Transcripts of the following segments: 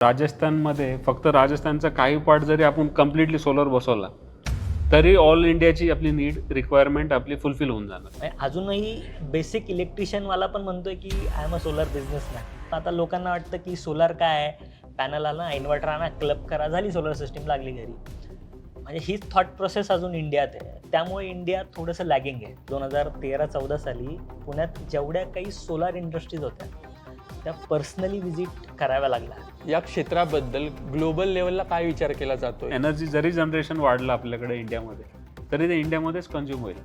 राजस्थानमध्ये फक्त राजस्थानचा काही पार्ट जरी आपण कम्प्लिटली सोलर बसवला तरी ऑल इंडियाची आपली नीड रिक्वायरमेंट आपली फुलफिल होऊन जाणार. म्हणजे अजूनही बेसिक इलेक्ट्रिशियनवाला पण म्हणतोय की I am a solar businessman आता लोकांना वाटतं की सोलार काय आहे? पॅनल आला इन्व्हर्टर आणा क्लब करा झाली सोलर सिस्टीम लागली घरी. म्हणजे हीच थॉट प्रोसेस अजून इंडियात आहे. त्यामुळे इंडिया थोडंसं लॅगिंग आहे. दोन हजार तेरा चौदा साली पुण्यात जेवढ्या काही सोलार इंडस्ट्रीज होत्या त्या पर्सनली व्हिजिट कराव्या लागल्या. या क्षेत्राबद्दल ग्लोबल लेवलला काय विचार केला जातोय? एनर्जी जरी जनरेशन वाढलं आपल्याकडे इंडियामध्ये तरी ते इंडियामध्येच कन्झ्युम होईल.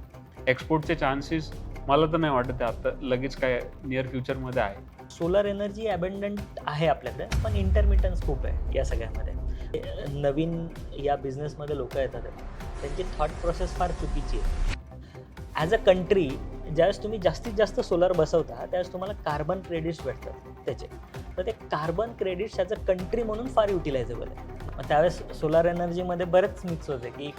एक्सपोर्टचे चान्सेस मला तर नाही वाटत ते आता लगेच काय नियर फ्युचरमध्ये आहे. सोलर एनर्जी अबंडंट आहे आपल्याकडे पण इंटरमिटन्स खूप आहे या सगळ्यामध्ये. नवीन या बिझनेसमध्ये लोक येतात. त्यांची थॉट प्रोसेस फार चुकीची आहे. ॲज अ कंट्री ज्यावेळेस तुम्ही जास्तीत जास्त सोलर बसवता त्यावेळेस तुम्हाला कार्बन क्रेडिट्स भेटतात त्याचे. तर ते carbon credits as a country म्हणून फार युटिलायझेबल आहे. मग त्यावेळेस सोलार एनर्जीमध्ये बरेच मिक्स होते की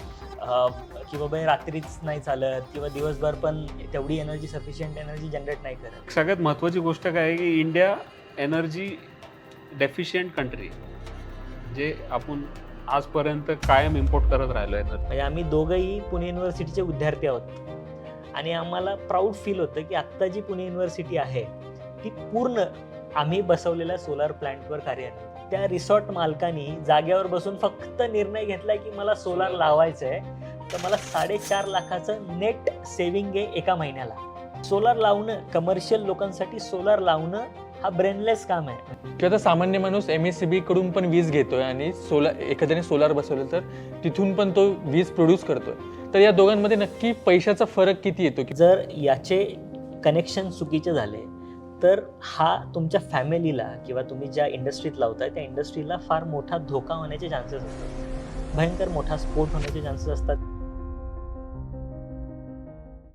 की बाबा हे रात्रीच नाही चालत किंवा दिवसभर पण तेवढी एनर्जी सफिशियंट एनर्जी जनरेट नाही करत. सगळ्यात महत्त्वाची गोष्ट काय आहे की इंडिया एनर्जी डेफिशियंट कंट्री जे आपण आजपर्यंत कायम इम्पोर्ट करत राहिलो एनर्जी म्हणजे आम्ही दोघंही पुणे युनिव्हर्सिटीचे विद्यार्थी आहोत. आणि आम्हाला प्राऊड फील होतं की आत्ता जी पुणे युनिव्हर्सिटी आहे ती पूर्ण आम्ही बसवलेल्या सोलार प्लॅन्टवर कार्यरत त्या रिसॉर्ट मालकानी जागेवर बसून फक्त निर्णय घेतला की मला सोलार लावायचं आहे तर मला साडेचार लाखाचं नेट सेव्हिंग आहे एका महिन्याला. सोलार लावणं कमर्शियल लोकांसाठी सोलार लावणं हा ब्रेनलेस काम आहे. किंवा आता सामान्य माणूस एम एस सी बी कडून पण वीज घेतोय आणि सोलार एखाद्याने सोलार बसवलं तर तिथून पण तो वीज प्रोड्यूस करतोय. तर या दोघांमध्ये नक्की पैशाचा फरक किती येतो? की जर याचे कनेक्शन चुकीचे झाले तर हा तुमच्या फॅमिलीला किंवा तुम्ही ज्या इंडस्ट्रीत लावताय त्या इंडस्ट्रीला फार मोठा धोका होण्याचे चान्सेस असतात. भयंकर मोठा स्फोट होण्याचे चान्सेस असतात.